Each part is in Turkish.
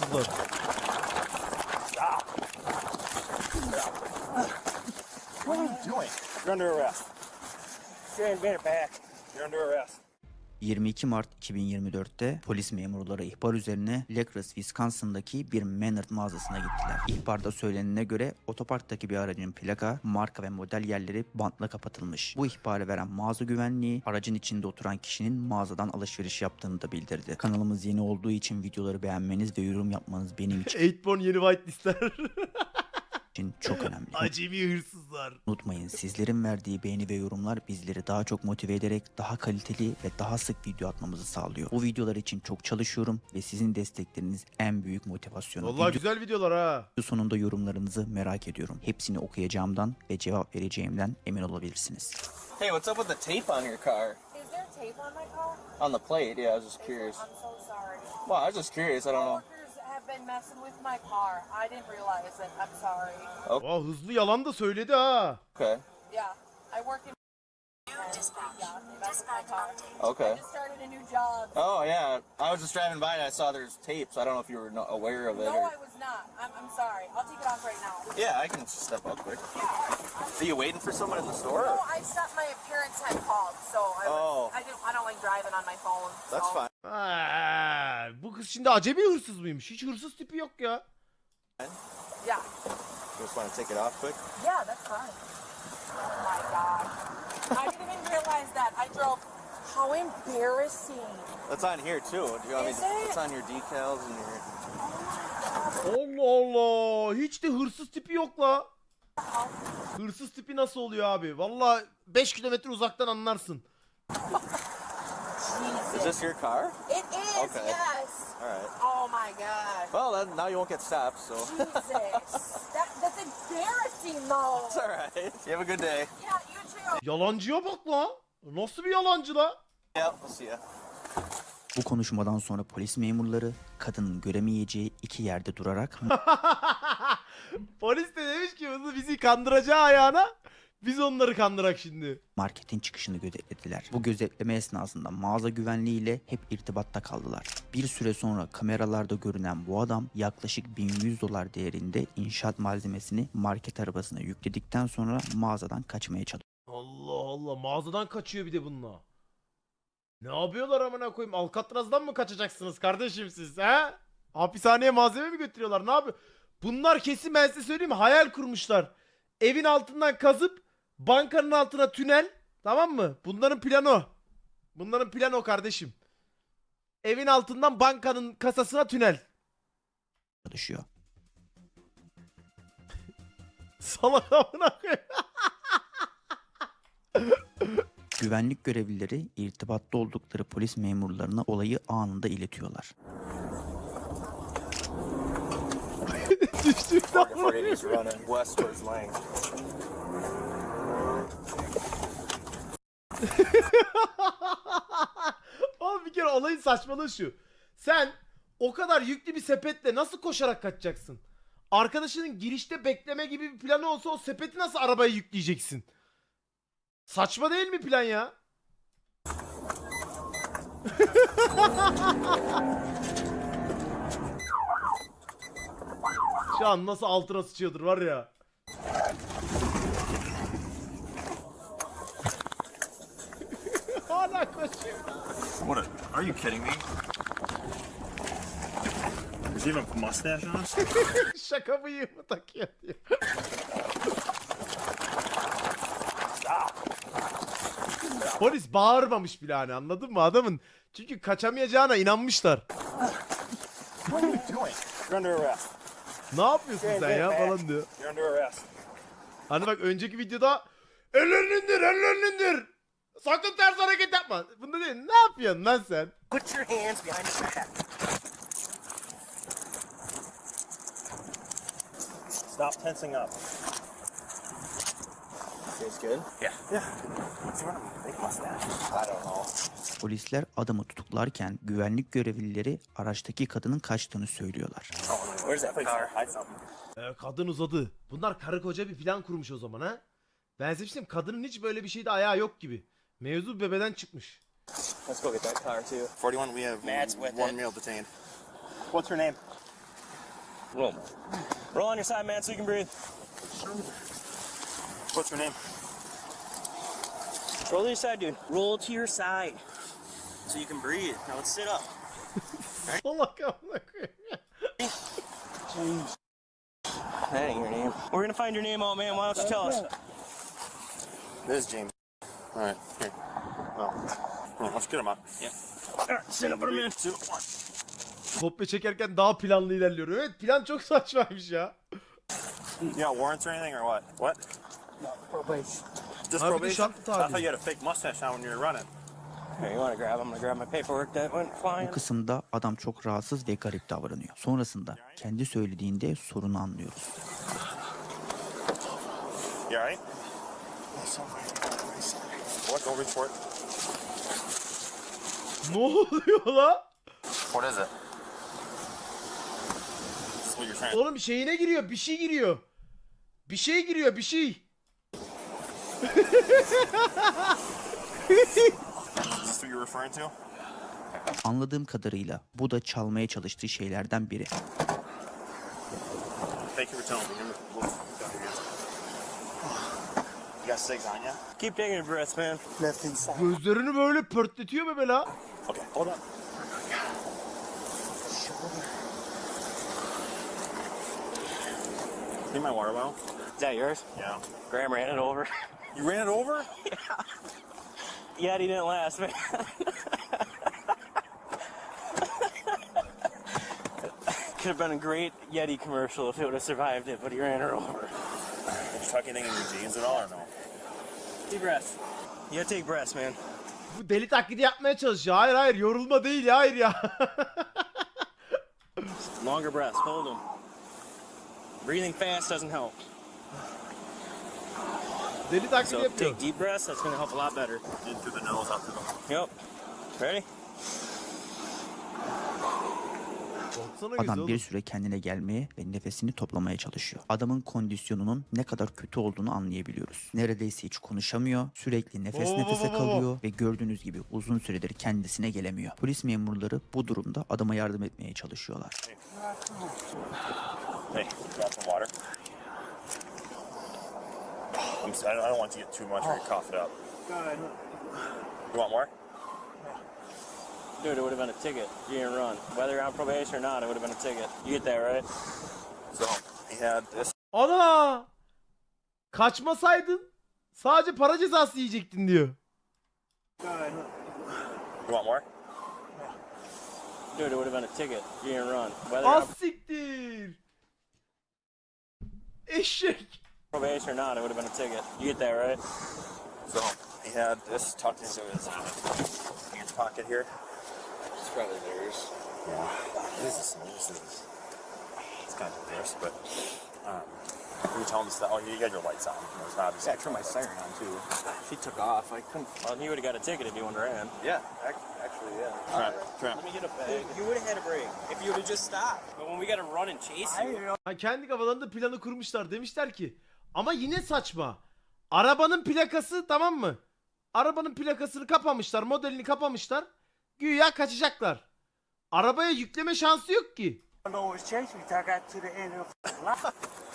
hırsızlar. What are you doing? You're under arrest. Shane, get it back. You're under arrest. 22 Mart 2024'te polis memurları ihbar üzerine Lacrosse, Wisconsin'daki bir Menard mağazasına gittiler. İhbarda söylenene göre otoparktaki bir aracın plaka, marka ve model yerleri bantla kapatılmış. Bu ihbarı veren mağaza güvenliği aracın içinde oturan kişinin mağazadan alışveriş yaptığını da bildirdi. Kanalımız yeni olduğu için videoları beğenmeniz ve yorum yapmanız benim Eightborn yeni whitelistler. için çok önemli. Acemi hırsızlar. Unutmayın sizlerin verdiği beğeni ve yorumlar bizleri daha çok motive ederek daha kaliteli ve daha sık video atmamızı sağlıyor. Bu videolar için çok çalışıyorum ve sizin destekleriniz en büyük motivasyonum. Vallahi Video güzel videolar ha. sonunda yorumlarınızı merak ediyorum. Hepsini okuyacağımdan ve cevap vereceğimden emin olabilirsiniz. Hey, what's up with the tape on your car? Is there tape on my car? On the plate? Yeah, I was just curious. I'm so sorry. Well, I was just curious. I don't know. Coworkers have been messing with my car. I didn't realize it. I'm sorry. Oh. Aa, hızlı yalan da söyledi ha. Okay. Yeah, I work in. Yeah, that's my car. Okay. I just started a new job. Oh yeah, I was just driving by and I saw there's tapes. I don't know if you were no- aware of it. No, Or... I was not. I'm, I'm sorry. I'll take it off right now. Yeah, I can just step up quick. Are you waiting for someone in the store? No, I stopped. My parents had called, so I was, Oh. I didn't. I don't like driving on my phone. That's so. fine. Ah. Ha, bu kız şimdi acemi hırsız mıymış? Hiç hırsız tipi yok ya. Yeah, Just want to take it off quick. yeah, that's fine. Oh my god, I didn't even realize that. I drove. How embarrassing. That's on here too. Do you want me Is to- it? It's on your decals and your. Allah Allah. Hiç de hırsız tipi yok la. Hırsız tipi nasıl oluyor abi? Vallahi 5 kilometre uzaktan anlarsın. Is Jesus. this your car? It is. Okay. Yes. All right. Oh my god. Well, then now you won't get stopped. So Jesus. that, that's embarrassing though. it's all right. You have a good day. Yeah, you too. Yalancıya bak la. Nasıl bir yalancı la? Yeah, we'll see ya. Bu konuşmadan sonra polis memurları kadının göremeyeceği iki yerde durarak Polis de demiş ki bunu bizi kandıracağı ayağına. Biz onları kandırak şimdi. marketin çıkışını gözetlediler. Bu gözetleme esnasında mağaza güvenliğiyle hep irtibatta kaldılar. Bir süre sonra kameralarda görünen bu adam yaklaşık 1100 dolar değerinde inşaat malzemesini market arabasına yükledikten sonra mağazadan kaçmaya çalıştı. Allah Allah mağazadan kaçıyor bir de bununla. Ne yapıyorlar amına koyayım? Alcatraz'dan mı kaçacaksınız kardeşim siz ha? Hapishaneye malzeme mi götürüyorlar? Ne yapıyor? Bunlar kesin ben size söyleyeyim mi? Hayal kurmuşlar. Evin altından kazıp bankanın altına tünel. Tamam mı? Bunların planı o. Bunların planı o kardeşim. Evin altından bankanın kasasına tünel. çalışıyor. Salak amına koyayım. Güvenlik görevlileri irtibatta oldukları polis memurlarına olayı anında iletiyorlar. Düştük lan. 480 is Oğlum bir kere olayın saçmalığı şu. Sen o kadar yüklü bir sepetle nasıl koşarak kaçacaksın? Arkadaşının girişte bekleme gibi bir planı olsa o sepeti nasıl arabaya yükleyeceksin? Saçma değil mi plan ya? Şu an nasıl altına sıçıyordur var ya. Koşuyor. What? A, are you kidding me? Does he have a mustache on? Şaka bıyığı mı takıyor diyor. Polis bağırmamış bile hani anladın mı adamın? Çünkü kaçamayacağına inanmışlar. What are you doing? You're under arrest. Ne yapıyorsun sen ya falan diyor. Hani bak önceki videoda ellerini indir ellerini indir. Sakın ters hareket yapma. Bunda değil ne yapıyorsun lan sen? Put your hands behind your back. Stop tensing up. Feels good. Yeah. Yeah. What's wrong? Big mustache. I don't know. Polisler adamı tutuklarken güvenlik görevlileri araçtaki kadının kaçtığını söylüyorlar. Where's that car? Hide something. Ee, kadın uzadı. Bunlar karı koca bir plan kurmuş o zaman ha. Ben bir şey kadının hiç böyle bir şeyde ayağı yok gibi. Mevzu bebeden çıkmış. Let's go get that car too. 41, we have Matt's with one it. male detained. What's her name? Roll. Roll on your side, man, so you can breathe. What's your name? Roll to your side, dude. Roll to your side. So you can breathe. Now let's sit up. Salak amına koyayım. That ain't your name. We're gonna find your name out, man. Why don't you tell us? This is James. All right, here. Let's get him up. Yeah. All right, sit up for a minute. Two, one. Çekerken daha planlı ilerliyor. Evet plan çok saçmaymış ya. You got warrants or anything or what? What? Probation. Just Abi bir de probation? şartlı I thought you had a fake mustache on when you were running. Here, you wanna grab? I'm gonna grab my paperwork that went flying. Bu kısımda adam çok rahatsız ve garip davranıyor. Sonrasında kendi söylediğinde sorunu anlıyoruz. You alright? What? Go reach for it. Ne oluyor la? What is it? This is what you're trying Oğlum şeyine giriyor. Bir şey giriyor. Bir şey giriyor. Bir şey. Is this what you're referring to? Anladığım kadarıyla bu da çalmaya çalıştığı şeylerden biri. Thank you for telling me. Here, we'll- You got cigs on you? Keep taking your breaths, man. Gözlerini böyle pörtletiyor be be la. Okay, hold on. Need my water bottle? Is that yours? Yeah. Graham ran it over. You ran it over? yeah, he didn't last, man. Could have been a great Yeti commercial if it would have survived it, but he ran her over. Did you tuck anything in your jeans at all or no? Deep breaths. You gotta take breaths, man. Bu deli taklidi yapmaya çalışıyor. Hayır hayır yorulma değil ya hayır ya. Longer breaths. Hold them. Breathing fast doesn't help. deli taklidi So yapıyor. take deep breaths. That's gonna help a lot better. In through the nose, out through the Yep. Ready? Adam bir süre kendine gelmeye ve nefesini toplamaya çalışıyor. Adamın kondisyonunun ne kadar kötü olduğunu anlayabiliyoruz. Neredeyse hiç konuşamıyor, sürekli nefes Oo, nefese kalıyor ve gördüğünüz gibi uzun süredir kendisine gelemiyor. Polis memurları bu durumda adama yardım etmeye çalışıyorlar. Hey, grab some water. I'm sorry, I don't want you to get too much or you cough it up. You want more? Dude, it would have been a ticket. You didn't run. Whether you're on probation or not, it would have been a ticket. You get that right? So he had this. Ana! Kaçmasaydın sadece para cezası yiyecektin diyor. You want more? Dude, it would have been a ticket. You didn't run. Whether you're on Az siktir. Eşek. probation or not, it would have been a ticket. You get that right? So he had this tucked into his pants pocket here. It's probably theirs. Yeah. This is this is it's kind of theirs, but um, we tell him that. Oh, you got your lights on. You know, it's obviously. Yeah, I turned my siren on too. She took off. I couldn't. Well, he would have got a ticket if you have ran. Yeah, ac- actually, yeah. Tramp, tramp. Let me get a bag. You would have had a break if you would have just stopped. But when we got to run and chase you, Ha, kendi kafalarında planı kurmuşlar. Demişler ki ama yine saçma. Arabanın plakası tamam mı? Arabanın plakasını kapamışlar. Modelini kapamışlar. Güya kaçacaklar. Arabaya yükleme şansı yok ki. the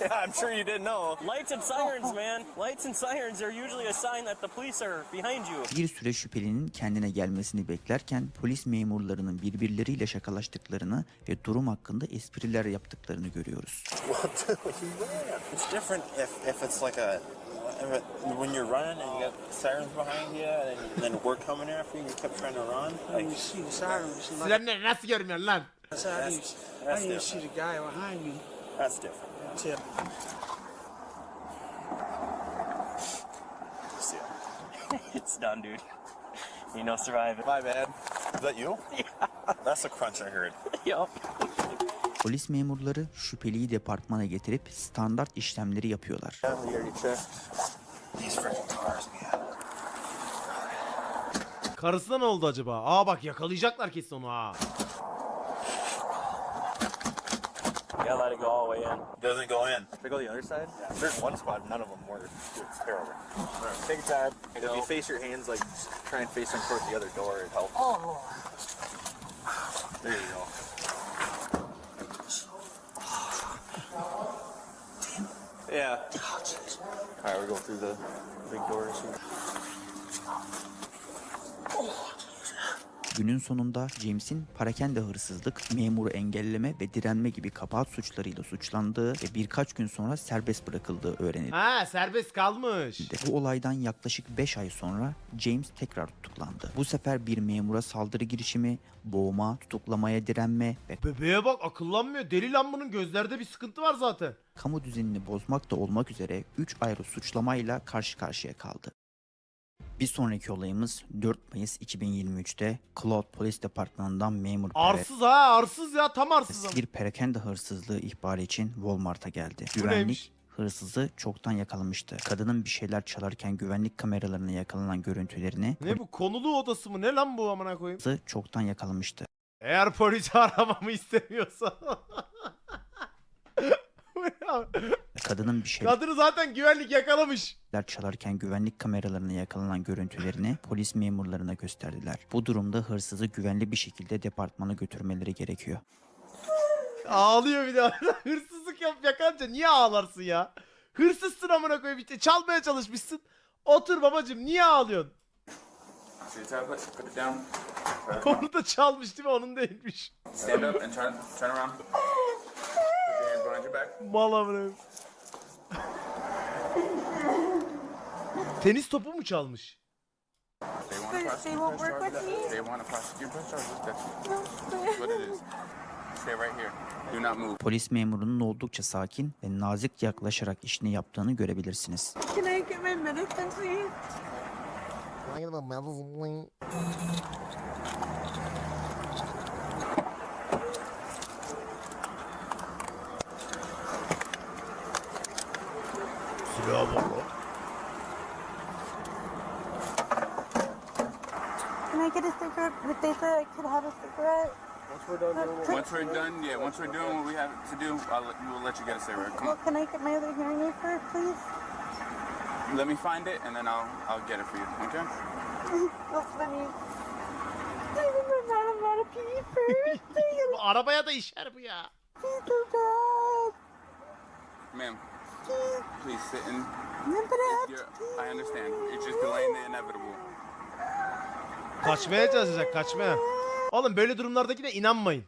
Yeah, I'm sure you didn't know. lights and sirens, man. Lights and sirens are usually a sign that the police are behind you. Bir süre şüphelinin kendine gelmesini beklerken polis memurlarının birbirleriyle şakalaştıklarını ve durum hakkında espriler yaptıklarını görüyoruz. It's different if, if it's like a when you're running and you got sirens behind you and then, we're coming after you and you kept trying to run. Like see the sirens. Like, Sirenleri nasıl görmüyorsun lan? I said, I didn't, I that's didn't see the guy behind me That's different. ya. It's done, dude. You know, survive it. My bad. Is that you? That's the crunch I heard. Yup. Polis memurları şüpheliyi departmana getirip standart işlemleri yapıyorlar. These freaking cars, man. Karısına ne oldu acaba? Aa bak yakalayacaklar kesin onu ha. You gotta let it go all the way in. Doesn't go in. Should I go the other side? Yeah. There's one spot, none of them were. It's terrible. Take your time. If you face your hands, like try and face them towards the other door, it helps. There oh, you go. Yeah. All right, we go through the big doors. Günün sonunda James'in parakende hırsızlık, memuru engelleme ve direnme gibi kabahat suçlarıyla suçlandığı ve birkaç gün sonra serbest bırakıldığı öğrenildi. Ha serbest kalmış. Bu olaydan yaklaşık 5 ay sonra James tekrar tutuklandı. Bu sefer bir memura saldırı girişimi, boğma, tutuklamaya direnme ve Bebeğe bak akıllanmıyor. Deli lan bunun gözlerde bir sıkıntı var zaten. kamu düzenini bozmak da olmak üzere 3 ayrı suçlamayla karşı karşıya kaldı. Bir sonraki olayımız 4 Mayıs 2023'te Cloud Polis Departmanı'ndan memur Arsız ha arsız ya tam arsız. ama. bir perakende hırsızlığı ihbarı için Walmart'a geldi. Bu Güvenlik neymiş? hırsızı çoktan yakalamıştı. Kadının bir şeyler çalarken güvenlik kameralarına yakalanan görüntülerini Ne bu konulu odası mı ne lan bu amına koyayım? polisi çoktan yakalamıştı. Eğer polisi aramamı istemiyorsa. Kadının bir şeyler Kadını zaten güvenlik yakalamış. çalarken güvenlik kameralarına yakalanan görüntülerini polis memurlarına gösterdiler. Bu durumda hırsızı güvenli bir şekilde departmana götürmeleri gerekiyor. Ağlıyor bir de. Hırsızlık yap yakanca niye ağlarsın ya? Hırsızsın amına koyayım işte çalmaya çalışmışsın. Otur babacım niye ağlıyorsun? See the tablet? Put it down. Onu da çalmış değil mi? Onun değilmiş. Stand up and turn turn around. Put your hands behind your back. Mal amına. Tenis topu mu çalmış? They want to They- prosecute they won't press work charges. with me? They want to prosecute press charges. That's what it is. Stay right here. Do not move. Polis memurunun oldukça sakin ve nazik yaklaşarak işini yaptığını görebilirsiniz. Can I get my medicine, please? Could have a cigarette. Once we're done, yeah. Once we're doing what we have to do, I'll let, we will let you get a cigarette. Come Well, on. can I get my other hearing aid first, please? Let me find it, and then I'll I'll get it for you. Okay? Well, let me. I remember I'm not a pee first. Please, Bu arabaya da işer bu ya. please, so bad. Ma'am, Please, please sit in. I'm gonna have You're, to pee. I understand. You're just delaying the inevitable. Kaçmaya çalışacak kaçmaya. Oğlum böyle durumlardaki de inanmayın.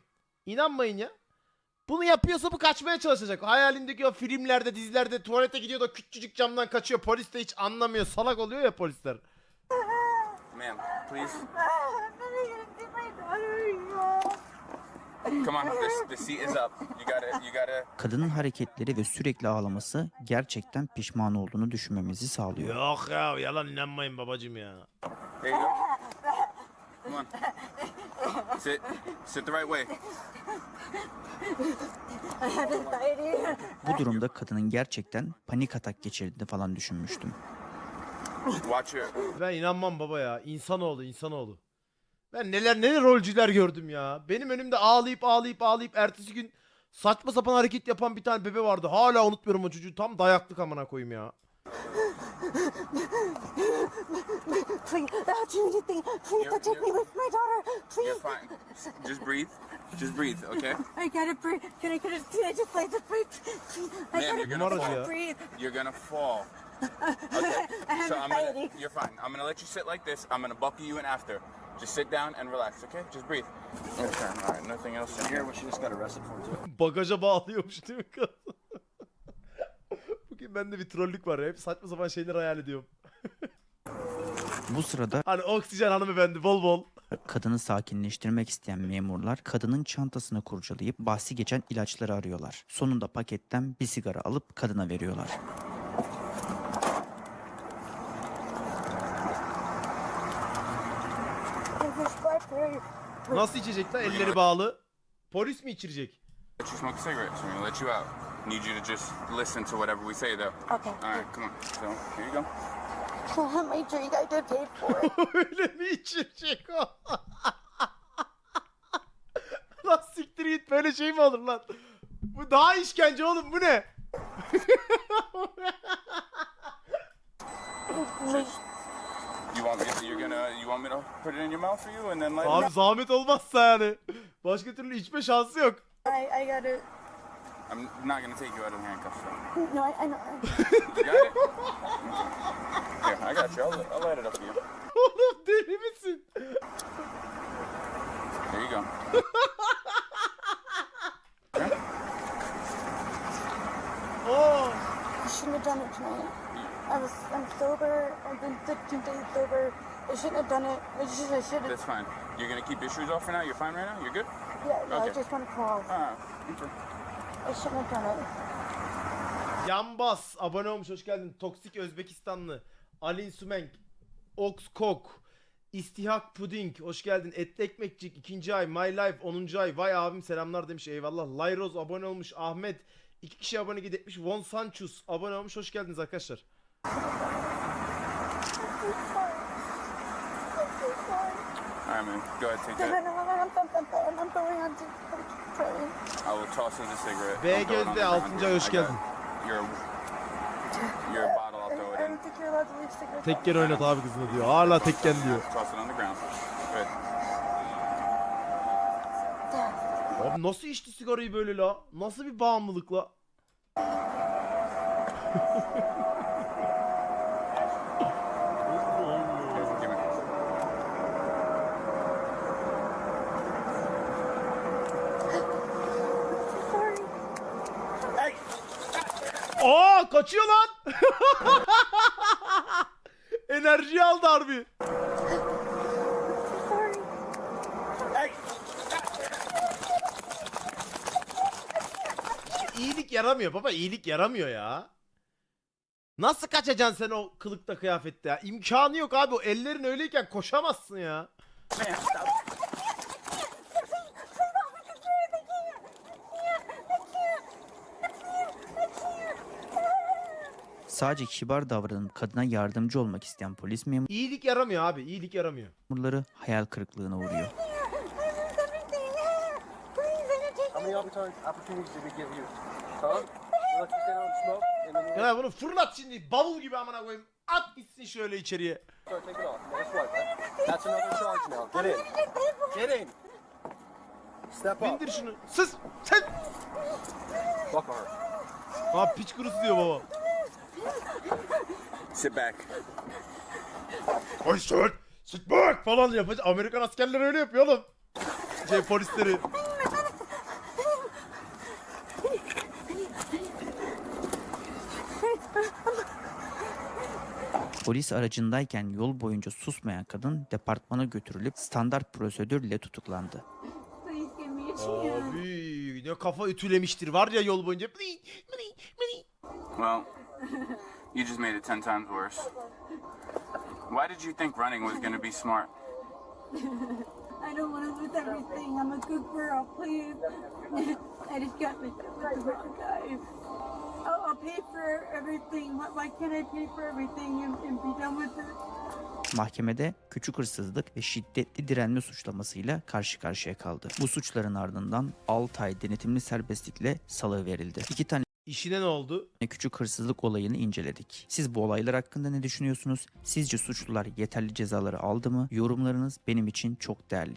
İnanmayın ya. Bunu yapıyorsa bu kaçmaya çalışacak. Hayalindeki o filmlerde, dizilerde tuvalete gidiyor da küçücük camdan kaçıyor. Polis de hiç anlamıyor. Salak oluyor ya polisler. Ma'am, please. Come on. The, the seat is up. You gotta you gotta. Kadının hareketleri ve sürekli ağlaması gerçekten pişman olduğunu düşünmemizi sağlıyor. Yok ya yalan inanmayın babacım ya. There you go. Come on. Sit. Sit the right way. Bu durumda kadının gerçekten panik atak geçirdiğini falan düşünmüştüm. Watch your. Ben inanmam baba ya. İnsanoğlu insanoğlu. Ben neler neler rolcüler gördüm ya. Benim önümde ağlayıp ağlayıp ağlayıp ertesi gün saçma sapan hareket yapan bir tane bebe vardı. Hala unutmuyorum o çocuğu. Tam dayaklık amına koyayım ya. Please, I'll do anything. Please, You're- take me with my daughter. You're Please. fine. Just breathe. Just breathe. Okay. I gotta breathe. Can I get a? Can I just like to breathe? Please, I Ma'am, gotta you're gonna Numaracı fall. ya. breathe. You're gonna fall. Okay. I have So I'm gonna. You're fine. I'm gonna let you sit like this. I'm gonna buckle you in after. Just sit down and relax. Okay. Just breathe. Okay. All right. Nothing else in here. what she just got arrested for too. Bagaja bağlıyormuş değil mi Bugün bende bir trollük var ya. Hep saçma sapan şeyler hayal ediyorum. Bu sırada Hani oksijen hanımefendi bol bol. kadını sakinleştirmek isteyen memurlar kadının çantasını kurcalayıp bahsi geçen ilaçları arıyorlar. Sonunda paketten bir sigara alıp kadına veriyorlar. Nasıl içecek lan? Elleri bağlı. Polis mi içirecek? Let you smoke a cigarette. So I'm gonna let you out. Need you to just listen to whatever we say, though. Okay. All right. Come on. So here you go. I drink? I did pay for it. Öyle mi içirecek o? lan siktir git böyle şey mi olur lan? Bu daha işkence oğlum bu ne? You want me? To, you're gonna. You want me to put it in your mouth for you and then let. Abi zahmet olmazsa yani. Başka türlü içme şansı yok. I, I gotta. I'm not gonna take you out of handcuffs. Though. No, I, I know. You got it? Here, I got you. I'll, I'll light it up for you. Oğlum deli misin? There you go. Aa. I shouldn't have done it tonight. I was, I'm sober. I've been 15 days sober. I shouldn't have done it. I just, I should have. That's fine. You're gonna keep your shoes off for now. You're fine right now. You're good. Yeah, yeah, I just want to call. Ah, okay. Done it. Yambas abone olmuş hoş geldin. Toksik Özbekistanlı. Alin Sümenk. Ox Kok. İstihak Puding hoş geldin. Etli Ekmekçik ikinci ay. My Life 10. ay. Vay abim selamlar demiş eyvallah. Lyroz abone olmuş. Ahmet. iki kişi abone gidetmiş. Von Sanchus abone olmuş. Hoş geldiniz arkadaşlar. All right, man. Go ahead, take that. I will toss you the cigarette. B I'll throw it on gözde ground 6. here. ay hoş I got geldin. Your your bottle. I'll throw it in. Tekken oynat abi kızına diyor. Hala tekken diyor. Toss it on the ground. Good. Abi nasıl içti sigarayı böyle la? Nasıl bir bağımlılık la? Aa kaçıyor lan. Enerji aldı harbi. İyilik yaramıyor baba iyilik yaramıyor ya. Nasıl kaçacaksın sen o kılıkta kıyafette ya? İmkanı yok abi o ellerin öyleyken koşamazsın ya. Sadece kibar davranıp kadına yardımcı olmak isteyen polis İyilik yaramıyor abi iyilik yaramıyor. memurları hayal kırıklığına uğruyor. How many opportunities, opportunities did we give you? Tom? You let you sit down and smoke, and then you Ya bunu fırlat şimdi bavul gibi amına koyayım. At gitsin şöyle içeriye. start taking off. Guess what? That- That's another charge now. Get in. Get in. Step up. Bindir şunu. Sus. Sen. Fuck her. Aa piç kurusu diyor baba. Sit back. Ay sen. Sit back falan yapacak. Amerikan askerleri öyle yapıyor oğlum. Şey polisleri. Polis aracındayken yol boyunca susmayan kadın departmana götürülüp standart prosedürle tutuklandı. Abi ne kafa ütülemiştir var ya yol boyunca. Well, you just made it ten times worse. Why did you think running was gonna be smart? I don't want to lose everything. I'm a good girl, please. I just got mixed up with the wrong guy. I'll, I'll pay for everything. Why, why can't I pay for everything and, and be done with it? Mahkemede küçük hırsızlık ve şiddetli direnme suçlamasıyla karşı karşıya kaldı. Bu suçların ardından 6 ay denetimli serbestlikle salı verildi. İki tane İşine ne oldu? küçük hırsızlık olayını inceledik. Siz bu olaylar hakkında ne düşünüyorsunuz? Sizce suçlular yeterli cezaları aldı mı? Yorumlarınız benim için çok değerli.